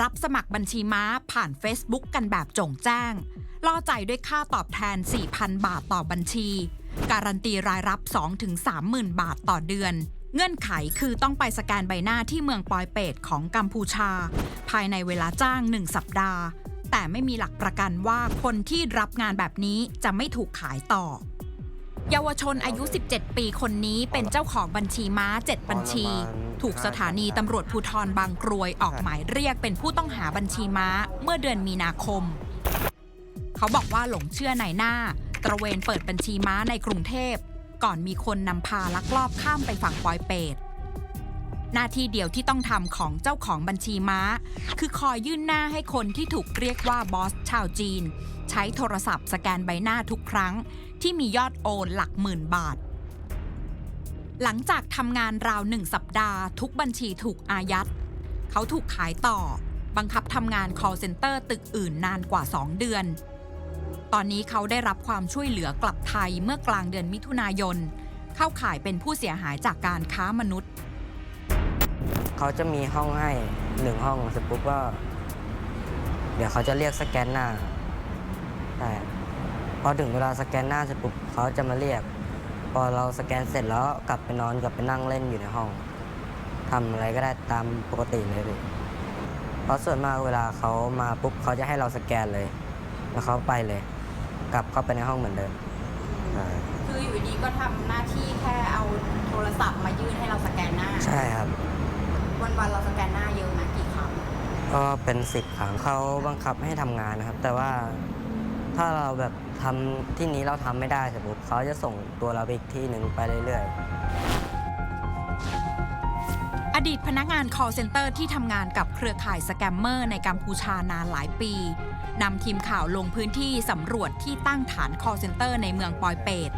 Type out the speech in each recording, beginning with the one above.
รับสมัครบัญชีม้าผ่าน Facebook กันแบบจงแจ้ง ล่อใจด้วยค่าตอบแทน 4,000 บาทต่อบัญชี การันตีรายรับ 2-30,000 บาทต่อเดือน เงื่อนไขคือต้องไปสแกนใบหน้าที่เมืองปอยเปตของกัมพูชา ภายในเวลาจ้าง 1 สัปดาห์ แต่ไม่มีหลักประกันว่าคนที่รับงานแบบนี้จะไม่ถูกขายต่อ เยาวชนอายุ 17 ปีคนนี้เป็นเจ้าของบัญชีม้า 7 บัญชี ถูกสถานีตำรวจภูธรบางกรวยออกหมายเรียกเป็นผู้ต้องหาบัญชีม้าเมื่อเดือนมีนาคม เขาบอกว่าหลงเชื่อนายหน้า ตระเวนเปิดบัญชีม้าในกรุงเทพ ก่อนมีคนนำพาลักลอบข้ามไปฝั่งปอยเปต หน้าที่เดียวที่ต้องทำของเจ้าของบัญชีม้า คือคอยยื่นหน้าให้คนที่ถูกเรียกว่าบอสชาวจีน ใช้โทรศัพท์สแกนใบหน้าทุกครั้ง ที่มียอดโอนหลักหมื่นบาท หลังจากทำงานราวหนึ่งสัปดาห์ ทุกบัญชีถูกอายัด เขาถูกขายต่อ บังคับทำงาน call center ตึกอื่นนานกว่า 2 เดือน ตอนนี้เขาได้รับความช่วยเหลือกลับไทยเมื่อกลางเดือนมิถุนายน เข้าข่ายเป็นผู้เสียหายจากการค้ามนุษย์ เขาจะมีห้องให้หนึ่งห้องเสร็จปุ๊บก็ เดี๋ยวเขาจะเรียกสแกนหน้าใช่พอถึงเวลาสแกนหน้าเสร็จปุ๊บเขาจะมาเรียก พอเราสแกนเสร็จแล้วกลับไปนอนกลับไปนั่งเล่นอยู่ในห้องทำอะไรก็ได้ตามปกติเลยพี่เพราะส่วนมากเวลาเขามาปุ๊บเขาจะให้เราสแกนเลย แล้วเขาไปเลย กลับเข้าไปในห้องเหมือนเดิมใช่คืออยู่ดีก็ทำหน้าที่แค่เอาโทรศัพท์มายื่นให้เราสแกนหน้า ใช่ครับ วันวันๆเราสแกนหน้าเยอะไหมกี่ครั้งก็เป็นสิบครั้งเขาบังคับให้ทำงานนะครับ แต่ว่าถ้าเราแบบทำที่นี้เราทำไม่ได้สมมติเขาจะส่งตัวเราไปอีกที่หนึ่งไปเรื่อยอดีตพนักงาน call center ที่ทำงานกับเครือข่ายสแกมเมอร์ในกัมพูชานานหลายปี นำทีมข่าวลงพื้นที่สำรวจที่ตั้งฐาน call center ในเมืองปอยเปต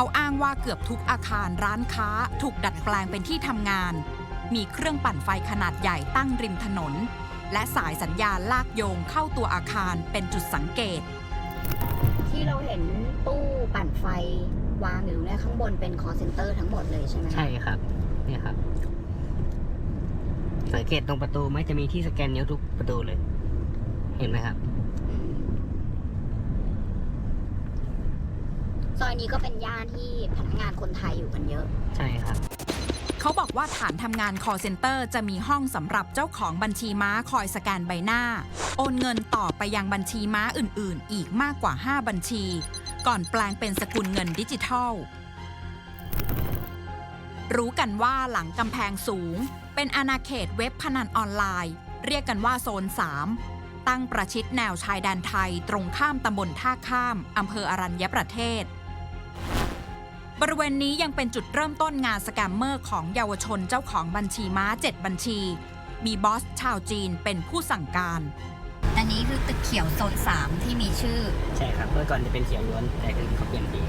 เขาอ้างว่าเกือบทุกอาคารร้านค้าถูกดัดแปลงเป็นที่ทำงาน มีเครื่องปั่นไฟขนาดใหญ่ตั้งริมถนน และสายสัญญาณลากโยงเข้าตัวอาคารเป็นจุดสังเกต ที่เราเห็นตู้ปั่นไฟวางอยู่เนี่ยข้างบนเป็น call center ทั้งหมดเลยใช่ไหมใช่ครับ เนี่ยครับ สังเกตตรงประตูไหมจะมีที่สแกนนิ้วทุกประตูเลย เห็นไหมครับ อืม ซอยนี้ก็เป็นย่านที่พนักงานคนไทยอยู่กันเยอะ ใช่ครับ เขาบอกว่าฐานทำงาน call center จะมีห้องสำหรับเจ้าของบัญชีม้าคอยสแกนใบหน้า โอนเงินต่อไปยังบัญชีม้าอื่น ๆ อีกมากกว่า 5 บัญชี ก่อนแปลงเป็นสกุลเงินดิจิทัล รู้กันว่าหลังกำแพงสูง เป็นอาณาเขตเว็บพนันออนไลน์ เรียกกันว่าโซน3ตั้งประชิดแนวชายแดนไทยตรงข้ามตำบลท่าข้าม อำเภออรัญญประเทศ บริเวณนี้ยังเป็นจุดเริ่มต้นงานสแกมเมอร์ของเยาวชนเจ้าของบัญชีม้า 7 บัญชี มีบอสชาวจีนเป็นผู้สั่งการ อันนี้คือตึกเขียวโซน3ที่มีชื่อ ใช่ครับเมื่อก่อนจะเป็นเขียวล้วนแต่คือเขาเปลี่ยนสี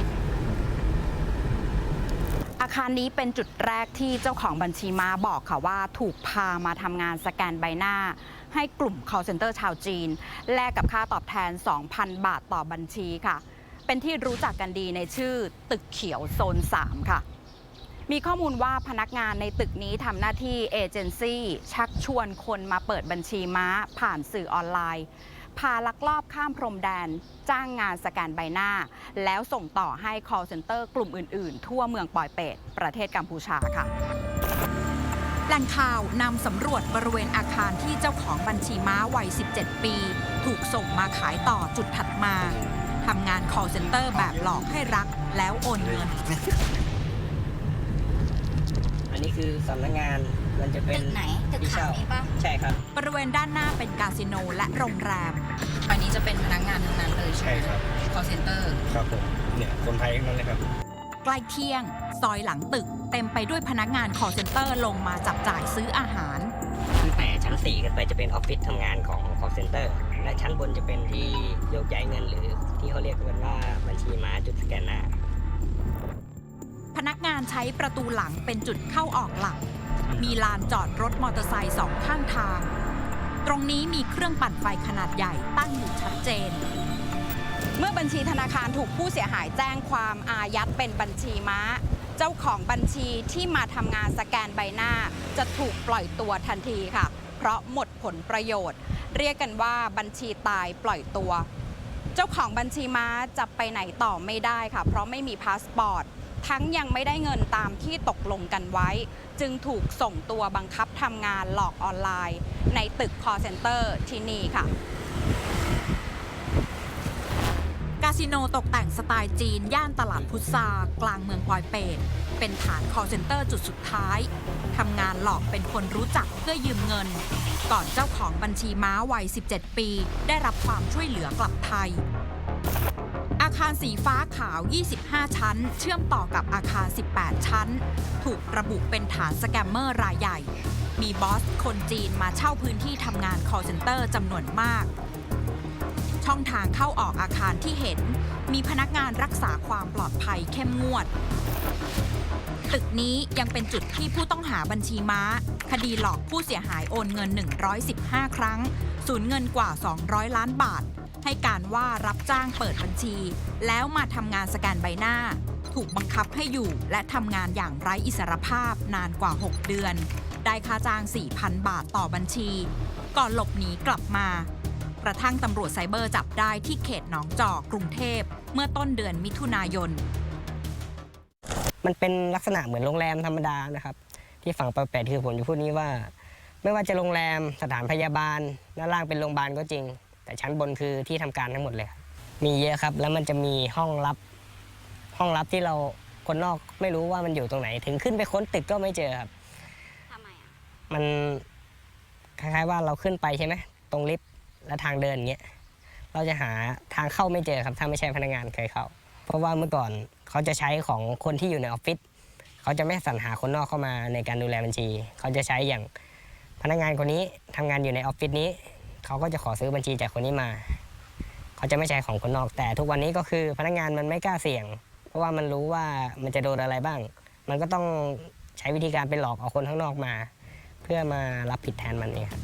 อาคารนี้เป็นจุดแรกที่เจ้าของบัญชีม้าบอกค่ะว่าถูกพามาทำงานสแกนใบหน้า ให้กลุ่ม call center ชาวจีน แลกกับค่าตอบแทน 2,000 บาทต่อบัญชีค่ะ เป็นที่รู้จักกันดีในชื่อตึกเขียวโซน 3 ค่ะ มีข้อมูลว่าพนักงานในตึกนี้ทำหน้าที่เอเจนซี่ชักชวนคนมาเปิดบัญชีม้าผ่านสื่อออนไลน์ พาลักลอบข้ามพรมแดน จ้างงานสแกนใบหน้า แล้วส่งต่อให้ call center กลุ่มอื่น ๆ ทั่วเมืองปอยเปตประเทศกัมพูชาค่ะแหล่งข่าวนำสำรวจบริเวณอาคารที่เจ้าของบัญชีม้าวัย 17 ปี ถูกส่งมาขายต่อจุดถัดมา ทำงาน call center แบบหลอกให้รักแล้วโอนเงินอันนี้คือสำนักงานมันจะเป็นตึกไหนตึกที่ขาวเช่านี้ปะใช่ครับ บริเวณด้านหน้าเป็นคาสิโนและโรงแรม อันนี้จะเป็นพนักงานทั้งนั้นเลยใช่ใช่ครับ call center ครับผมเนี่ยคนไทยทั้งนั้นเลยครับ ใกล้เที่ยง ซอยหลังตึก เต็มไปด้วยพนักงาน call center ลงมาจับจ่ายซื้ออาหาร ตั้งแต่ชั้น 4 ขึ้นไปจะเป็นออฟฟิศทำงานของ call center และชั้นบนจะเป็นที่โยกย้ายเงินหรือที่เขาเรียกกันว่าบัญชีม้าจุดสแกนหน้า พนักงานใช้ประตูหลังเป็นจุดเข้าออกหลัก มีลานจอดรถมอเตอร์ไซค์สองข้างทาง ตรงนี้มีเครื่องปั่นไฟขนาดใหญ่ตั้งอยู่ชัดเจน เมื่อบัญชีธนาคารถูกผู้เสียหายแจ้งความอายัดเป็นบัญชีม้า เจ้าของบัญชีที่มาทำงานสแกนใบหน้า จะถูกปล่อยตัวทันทีค่ะ เพราะหมดผลประโยชน์ เรียกกันว่าบัญชีตายปล่อยตัว เจ้าของบัญชีม้าจะไปไหนต่อไม่ได้ค่ะ เพราะไม่มีพาสปอร์ตทั้งยังไม่ได้เงินตามที่ตกลงกันไว้ จึงถูกส่งตัวบังคับทำงานหลอกออนไลน์ ในตึกคอเซ็นเตอร์ที่นี่ค่ะาสิโนตกแต่งสไตล์จีน ย่านตลาดพุทรากลางเมืองปอยเปตเป็นฐาน call center จุดสุดท้าย ทำงานหลอกเป็นคนรู้จักเพื่อยืมเงิน ก่อนเจ้าของบัญชีม้าวัย 17 ปี ได้รับความช่วยเหลือกลับไทย อาคารสีฟ้าขาว 25 ชั้น เชื่อมต่อกับอาคาร 18 ชั้น ถูกระบุเป็นฐานสแกมเมอร์รายใหญ่ มีบอสคนจีนมาเช่าพื้นที่ทำงาน call center จำนวนมาก ช่องทางเข้าออกอาคารที่เห็น มีพนักงานรักษาความปลอดภัยเข้มงวด ตึกนี้ยังเป็นจุดที่ผู้ต้องหาบัญชีม้า คดีหลอกผู้เสียหายโอนเงิน 115 ครั้ง สูญเงินกว่า 200 ล้านบาท ให้การว่ารับจ้างเปิดบัญชี แล้วมาทำงานสแกนใบหน้า ถูกบังคับให้อยู่และทำงานอย่างไร้อิสรภาพนานกว่า 6 เดือน ได้ค่าจ้าง 4,000 บาทต่อบัญชี ก่อนหลบหนีกลับมา กระทั่งตำรวจไซเบอร์จับได้ที่เขตหนองจอกกรุงเทพ เมื่อต้นเดือนมิถุนายน มันเป็นลักษณะเหมือนโรงแรมธรรมดานะครับ ที่ฝั่งปอยแปดคือผมจะพูดนี้ว่า ไม่ว่าจะโรงแรมสถานพยาบาลด้านล่างเป็นโรงพยาบาลก็จริง แต่ชั้นบนคือที่ทำการทั้งหมดเลยครับมีเยอะครับแล้วมันจะมีห้องลับ ห้องลับที่เราคนนอกไม่รู้ว่ามันอยู่ตรงไหน ถึงขึ้นไปค้นตึกก็ไม่เจอครับทำไมอะมันคล้ายๆว่าเราขึ้นไปใช่ไหมตรงลิฟต์ และทางเดินอย่างเงี้ยเราจะหาทางเข้าไม่เจอครับถ้าไม่ใช่พนักงานเคยเข้า เพราะว่าเมื่อก่อนเขาจะใช้ของคนที่อยู่ในออฟฟิศเขาจะไม่สรรหาคนนอกเข้ามาในการดูแลบัญชี เขาจะใช้อย่างพนักงานคนนี้ทำงานอยู่ในออฟฟิศนี้เขาก็จะขอซื้อบัญชีจากคนนี้มา เขาจะไม่ใช้ของคนนอก แต่ทุกวันนี้ก็คือพนักงานมันไม่กล้าเสี่ยง เพราะว่ามันรู้ว่ามันจะโดนอะไรบ้าง มันก็ต้องใช้วิธีการไปหลอกเอาคนข้างนอกมา เพื่อมารับผิดแทนมันเองครับ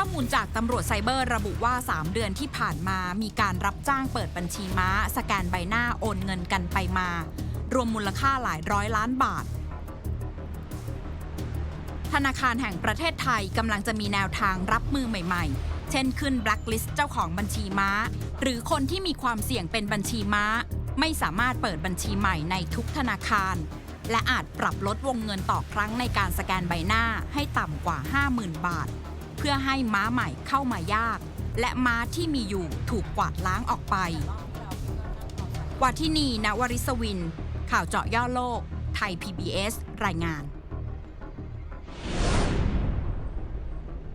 ข้อมูลจากตำรวจไซเบอร์ระบุว่า 3 เดือนที่ผ่านมามีการรับจ้างเปิดบัญชีม้า สแกนใบหน้าโอนเงินกันไปมา รวมมูลค่าหลายร้อยล้านบาท ธนาคารแห่งประเทศไทยกำลังจะมีแนวทางรับมือใหม่ ๆ เช่นขึ้นแบล็คลิสต์เจ้าของบัญชีม้า หรือคนที่มีความเสี่ยงเป็นบัญชีม้า ไม่สามารถเปิดบัญชีใหม่ในทุกธนาคาร และอาจปรับลดวงเงินต่อครั้งในการสแกนใบหน้าให้ต่ำกว่า 50,000 บาท เพื่อให้ม้าใหม่เข้ามายาก และม้าที่มีอยู่ถูกกวาดล้างออกไปวัทินีนวริศวิน ข่าวเจาะย่อโลก ไทย PBS รายงาน